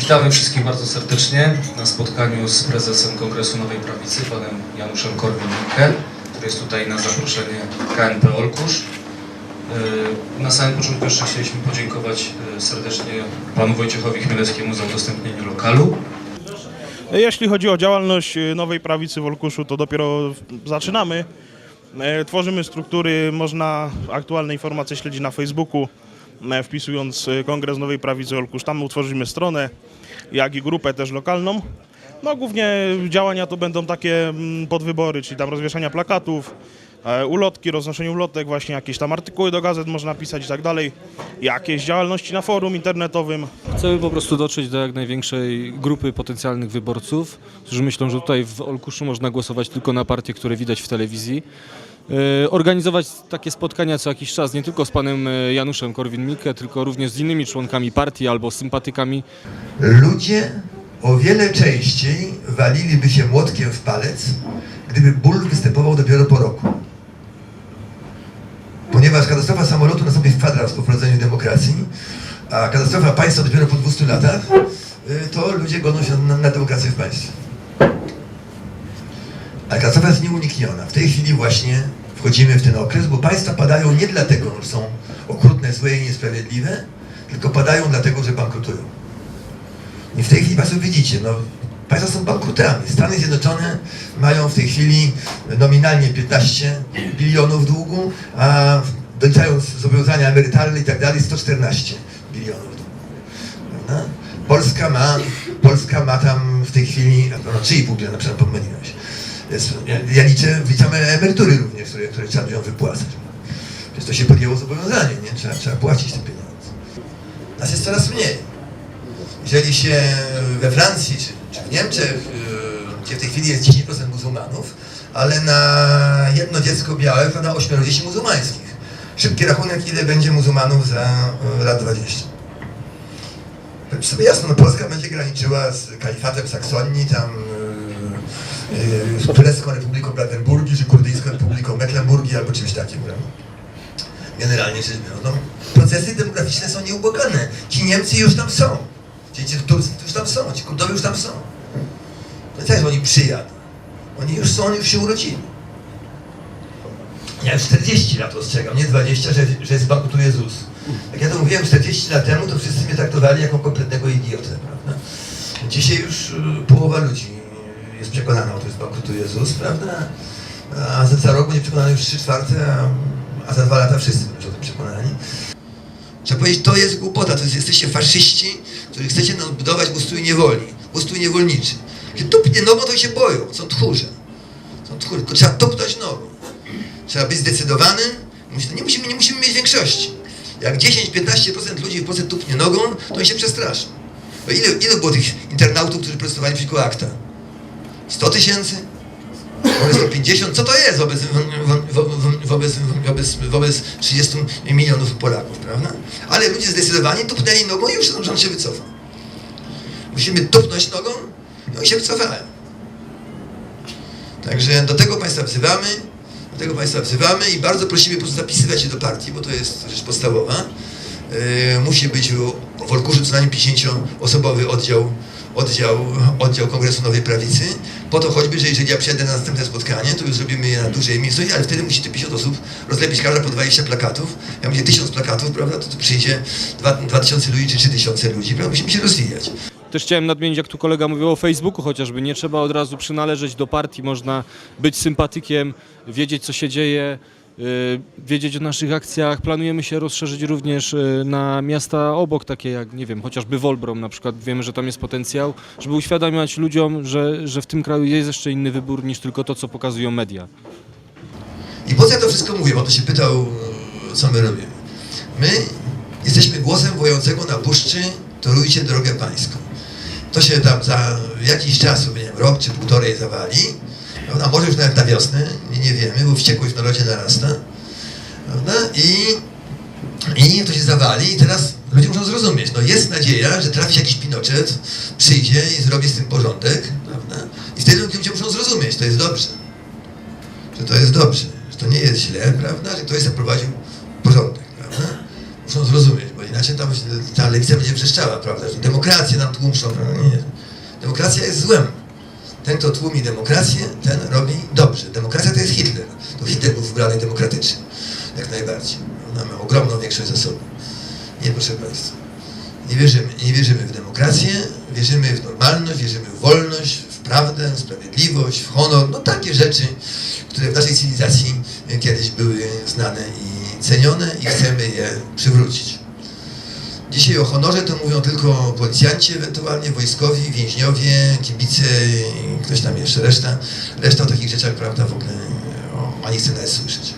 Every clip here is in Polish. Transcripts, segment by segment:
Witamy wszystkich bardzo serdecznie na spotkaniu z prezesem Kongresu Nowej Prawicy, panem Januszem Korwin-Mikke, który jest tutaj na zaproszenie KNP Olkusz. Yy, Na samym początku jeszcze chcieliśmy podziękować yy, serdecznie panu Wojciechowi Chmielewskiemu za udostępnienie lokalu. Jeśli chodzi o działalność e, Nowej Prawicy w Olkuszu, to dopiero zaczynamy. Tworzymy struktury, można aktualne informacje śledzić na Facebooku, wpisując Kongres Nowej Prawicy Olkusz. Tam utworzymy stronę, jak i grupę też lokalną. No głównie działania to będą takie mm, podwybory, czyli tam rozwieszania plakatów, e, ulotki, roznoszenie ulotek, właśnie jakieś tam artykuły do gazet można pisać i tak dalej. Jakieś działalności na forum internetowym, Chcemy po prostu dotrzeć do jak największej grupy potencjalnych wyborców, którzy myślą, że tutaj w Olkuszu można głosować tylko na partie, które widać w telewizji. Yy, Organizować takie spotkania co jakiś czas, nie tylko z panem e, Januszem Korwin-Mikke, tylko również z innymi członkami partii albo sympatykami. Ludzie o wiele częściej waliliby się młotkiem w palec, gdyby ból występował dopiero po roku. Ponieważ katastrofa samolotu nastąpi w kwadrat po wprowadzeniu demokracji, a katastrofa państwa dopiero po 200 latach, y, to ludzie godzą się na, na demokrację w państwie. Ale katastrofa jest nieunikniona. W tej chwili właśnie wchodzimy w ten okres, bo państwa padają nie dlatego, że są okrutne, złe i niesprawiedliwe, tylko padają dlatego, że bankrutują. I w tej chwili Państwo widzicie, no, państwa są bankrutami. Stany Zjednoczone mają w tej chwili nominalnie 15 bilionów długu, a doliczając zobowiązania emerytalne i tak dalej 114 bilionów długu. Prawda? Polska ma, Polska ma tam w tej chwili, no 3,5 biliona, przepraszam, pomyliłem się. Ja, liczę, wliczamy emerytury również, które, które trzeba ludziom wypłacać. Więc to się podjęło zobowiązanie, nie? Trzeba, trzeba płacić te pieniądze. Nas jest coraz mniej. Jeżeli się we Francji czy, czy w Niemczech, yy, gdzie w tej chwili jest 10% muzułmanów, ale na jedno dziecko białe pada 8 dzieci muzułmańskich. Szybki rachunek, ile będzie muzułmanów za yy, lat 20. Tak sobie jasno, no Polska będzie graniczyła z kalifatem Saksonii, tam z Królewską Republiką Brandenburgii, czy Kurdyjską Republiką Mecklenburgii, albo czymś takim, prawda? Generalnie rzecz biorąc, no, procesy demograficzne są nieubłagane. Ci Niemcy już tam są. Ci, ci Turcy już tam są, ci Kurdowie już tam są. To też oni przyjadą. Oni już są, oni już się urodzili. Ja już 40 lat ostrzegam, nie 20, że, że zbankrutuje ZUS. Jak ja to mówiłem 40 lat temu, to wszyscy mnie traktowali jako kompletnego idiotę, prawda? Dzisiaj już y, połowa ludzi jest przekonana o tym, że zbankrutuje ZUS, prawda? A za, za rok będzie przekonany już 3 czwarte, a, a za dwa lata wszyscy będą o tym przekonani. Trzeba powiedzieć, to jest głupota, to jest, jesteście faszyści, którzy chcecie nam budować ustrój niewoli, ustrój niewolniczy. Że tupnie nogą, to się boją, są tchórze. Są tchórze, tylko trzeba tupnąć nogą. Trzeba być zdecydowanym, nie musimy, nie musimy mieć większości. Jak 10-15% ludzi w Polsce tupnie nogą, to oni się przestraszą. Ile, ile było tych internautów, którzy protestowali przeciwko akta? 100 tysięcy? Może 150? Co to jest wobec, wo- wo- wo- wobec, wobec, wobec 30 milionów Polaków, prawda? Ale ludzie zdecydowani tupnęli nogą i już rząd się wycofa. Musimy tupnąć nogą i oni się wycofają. Także do tego Państwa wzywamy, do tego Państwa wzywamy i bardzo prosimy po prostu zapisywać się do partii, bo to jest rzecz podstawowa. Yy, musi być w, w Olkuszu co najmniej 50-osobowy oddział, oddział, oddział Kongresu Nowej Prawicy, po to choćby, że jeżeli ja przyjadę na następne spotkanie, to już zrobimy je na dużej miejscowości, ale wtedy musi te 50 osób rozlepić każda po 20 plakatów. Jak będzie 1000 plakatów, prawda, to, to przyjdzie 2 2000 ludzi czy 3000 ludzi, prawda, musimy się rozwijać. Też chciałem nadmienić, jak tu kolega mówił o Facebooku chociażby, nie trzeba od razu przynależeć do partii, można być sympatykiem, wiedzieć co się dzieje, wiedzieć o naszych akcjach. Planujemy się rozszerzyć również yy, na miasta obok, takie jak, nie wiem, chociażby Wolbrom na przykład, wiemy, że tam jest potencjał, żeby uświadamiać ludziom, że, że w tym kraju jest jeszcze inny wybór niż tylko to, co pokazują media. I po co ja to wszystko mówię? Bo to się pytał, co my robimy. My jesteśmy głosem wojącego na puszczy, torujcie drogę pańską. To się tam za jakiś czas, nie wiem, rok czy półtorej zawali, prawda? może już nawet na wiosnę, nie, nie wiemy, bo wściekłość w narodzie narasta. Prawda? I, I to się zawali i teraz ludzie muszą zrozumieć, no jest nadzieja, że trafi się jakiś Pinochet, przyjdzie i zrobi z tym porządek, prawda? I wtedy ludzie muszą zrozumieć, to jest dobrze że to jest dobrze, że to nie jest źle, prawda, że ktoś zaprowadził porządek, prawda? Muszą zrozumieć, bo Inaczej tam ta lewica będzie wrzeszczała, prawda? Że demokrację nam tłumią, prawda? Nie. Demokracja jest złem. Ten, kto tłumi demokrację, ten robi dobrze. Demokracja to jest Hitler. To Hitler był wybrany demokratycznie. Jak najbardziej. Ona ma ogromną większość zasobów. Nie, proszę Państwa. Nie wierzymy, nie wierzymy w demokrację, wierzymy w normalność, wierzymy w wolność, w prawdę, w sprawiedliwość, w honor. No takie rzeczy, które w naszej cywilizacji kiedyś były znane i cenione i chcemy je przywrócić. Dzisiaj o honorze to mówią tylko policjanci, ewentualnie wojskowi, więźniowie, kibice i ktoś tam jeszcze, reszta. Reszta o takich rzeczach, prawda, w ogóle o, ani chce nawet słyszeć.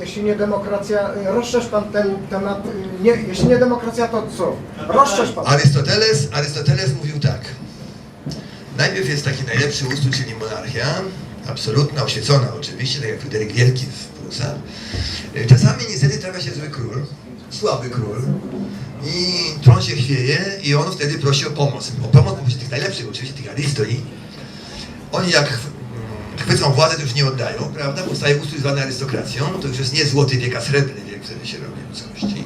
Jeśli nie demokracja, rozszerz pan ten temat. Nie, jeśli nie demokracja, to co? Rozszerz pan. Arystoteles, Arystoteles mówił tak. Najpierw jest taki najlepszy ustrój, czyli monarchia, absolutna, oświecona oczywiście, tak jak Fryderyk Wielki w Prusach. Czasami niestety trafia się zły król, słaby król i tron się chwieje i on wtedy prosi o pomoc. O pomoc mówi tych najlepszych, oczywiście tych arystoi. Oni jak mm, chwycą władzę, to już nie oddają, prawda? Powstaje ustrój zwany arystokracją, to już jest nie złoty wiek, a srebrny wiek wtedy się robi ludzkości.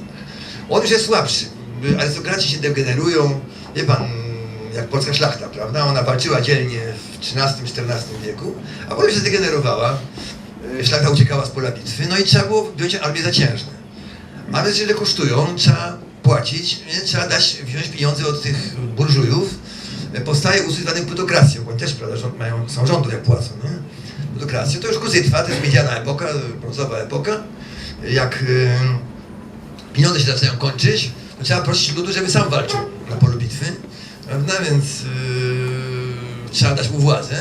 On już jest słabszy. Arystokraci się degenerują. Wie pan, jak polska szlachta, prawda? Ona walczyła dzielnie w XIII-XIV wieku, a potem się zdegenerowała. Szlachta uciekała z pola bitwy, no i trzeba było wziąć armię zaciężne. Armie źle kosztują, trzeba płacić, więc trzeba dać, wziąć pieniądze od tych burżujów. Powstaje ustrój zwany plutokracją, bo też, prawda, rząd, mają, są rządu jak płacą, nie? To już kuzytwa, to jest miedziana epoka, brązowa epoka. Jak y, pieniądze się zaczynają kończyć, to trzeba prosić ludu, żeby sam walczył na polu bitwy, prawda? Więc yy, trzeba dać mu władzę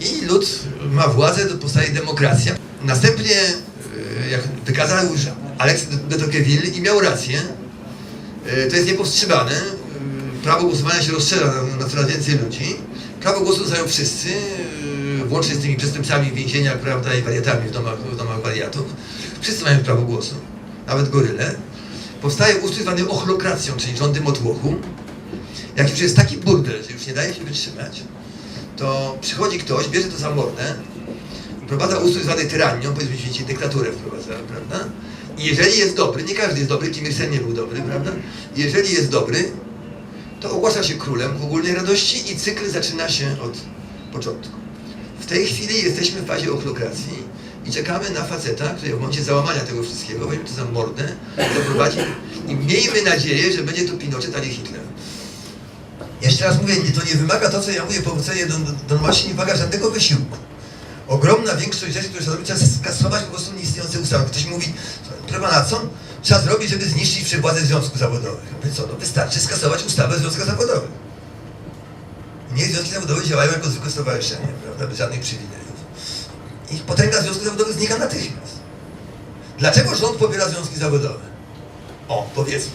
i lud ma władzę, to powstaje demokracja. Następnie, yy, jak wykazał już Aleks de Tocqueville i miał rację, yy, to jest niepowstrzymane, yy, prawo głosowania się rozszerza na, coraz więcej ludzi, prawo głosu dostają wszyscy, yy, włącznie z tymi przestępcami w więzieniach, prawda, i wariatami w domach, w domach wariatów. Wszyscy mają prawo głosu, nawet goryle powstaje ustrój zwany ochlokracją, czyli rządy motłochu. Jak już jest taki burdel, że już nie daje się wytrzymać, to przychodzi ktoś, bierze to za mordę, wprowadza ustrój zwany tyranią, powiedzmy świecie dyktaturę wprowadza, prawda? Jeżeli jest dobry, nie każdy jest dobry, Kim Il-sen nie był dobry, prawda? Jeżeli jest dobry, to ogłasza się królem w ogólnej radości i cykl zaczyna się od początku. W tej chwili jesteśmy w fazie ochlokracji i czekamy na faceta, który w momencie załamania tego wszystkiego weźmie to za mordę, doprowadzi i miejmy nadzieję, że będzie to Pinochet, a nie Hitler. Jeszcze raz mówię, to nie wymaga to, co ja mówię, powrócenie do, normalności nie wymaga żadnego wysiłku. Ogromna większość rzeczy, które trzeba zrobić, trzeba skasować po prostu nieistniejące ustawy. Ktoś mówi, proszę pana, co trzeba zrobić, żeby zniszczyć wszechwładzę związków zawodowych? Mówię, co, no wystarczy skasować ustawę o związkach zawodowych. Niech związki zawodowe działają jako zwykłe stowarzyszenie, prawda, bez żadnych przywilejów. Ich potęga związków zawodowych znika natychmiast. Dlaczego rząd popiera związki zawodowe? O, powiedzmy.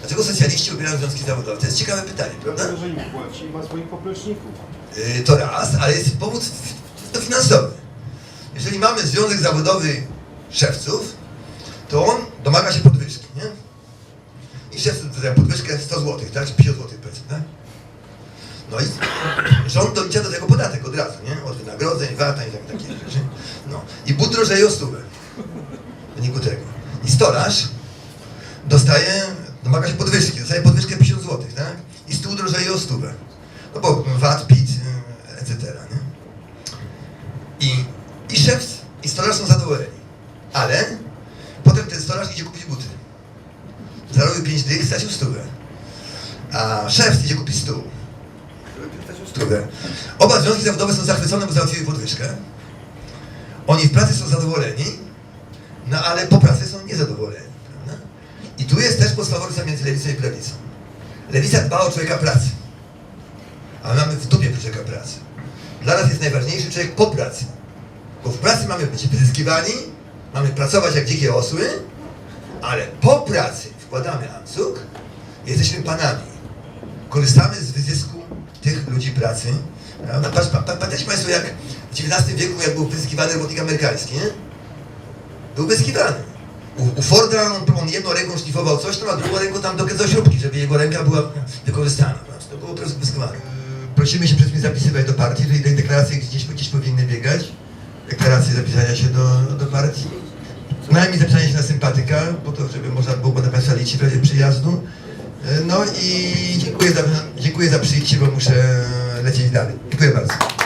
Dlaczego socjaliści popierają związki zawodowe? To jest ciekawe pytanie, prawda? Jeżeli płaci, ma swoich popleczników. Yy, to raz, ale jest powód to finansowy. Jeżeli mamy związek zawodowy szewców, to on domaga się podwyżki, nie? I szef dostaje podwyżkę 100 zł, tak? Czy 50 zł powiedzmy, tak? No i rząd dolicza do tego podatek od razu, nie? Od wynagrodzeń, VAT-a i tak, takie rzeczy. No. I but drożeje o stówę. W wyniku tego. I stolarz dostaje, domaga się podwyżki, dostaje podwyżkę 50 zł, tak? I stół drożeje o stówę. No bo VAT, PIT, y, etc. Nie? I, I szef i stolarz są zadowoleni. Ale idzie kupić buty. Zarobił 5 dych, stracił stówę. A szef idzie kupić stół. Stówę. Oba związki zawodowe są zachwycone, bo załatwili podwyżkę. Oni w pracy są zadowoleni, no ale po pracy są niezadowoleni. Prawda? I tu jest też podstawowa różnica między lewicą i prawicą. Lewica dba o człowieka pracy a mamy w dupie człowieka pracy. Dla nas jest najważniejszy człowiek po pracy. Bo w pracy mamy być wyzyskiwani, mamy pracować jak dzikie osły, ale po pracy wkładamy ancuk jesteśmy panami. Korzystamy z wyzysku tych ludzi pracy. Prawda? Patrz, pa, pa, pamiętacie Państwo, jak w XIX wieku, jak był wyzyskiwany robotnik amerykański, nie? Był wyzyskiwany. U, u Forda on, on jedną ręką szlifował coś tam, a drugą ręką tam dokręcał śrubki, żeby jego ręka była wykorzystana. prawda? To było po prostu wyzyskiwane. Prosimy się przed tym zapisywać do partii, te deklaracje gdzieś, gdzieś powinny biegać. Deklaracje zapisania się do, do partii. Najmniej zapisanie się na sympatyka, po to, żeby można było na Państwa liczyć w razie przyjazdu. E, No i dziękuję za, dziękuję za przyjście, bo muszę lecieć dalej. Dziękuję bardzo.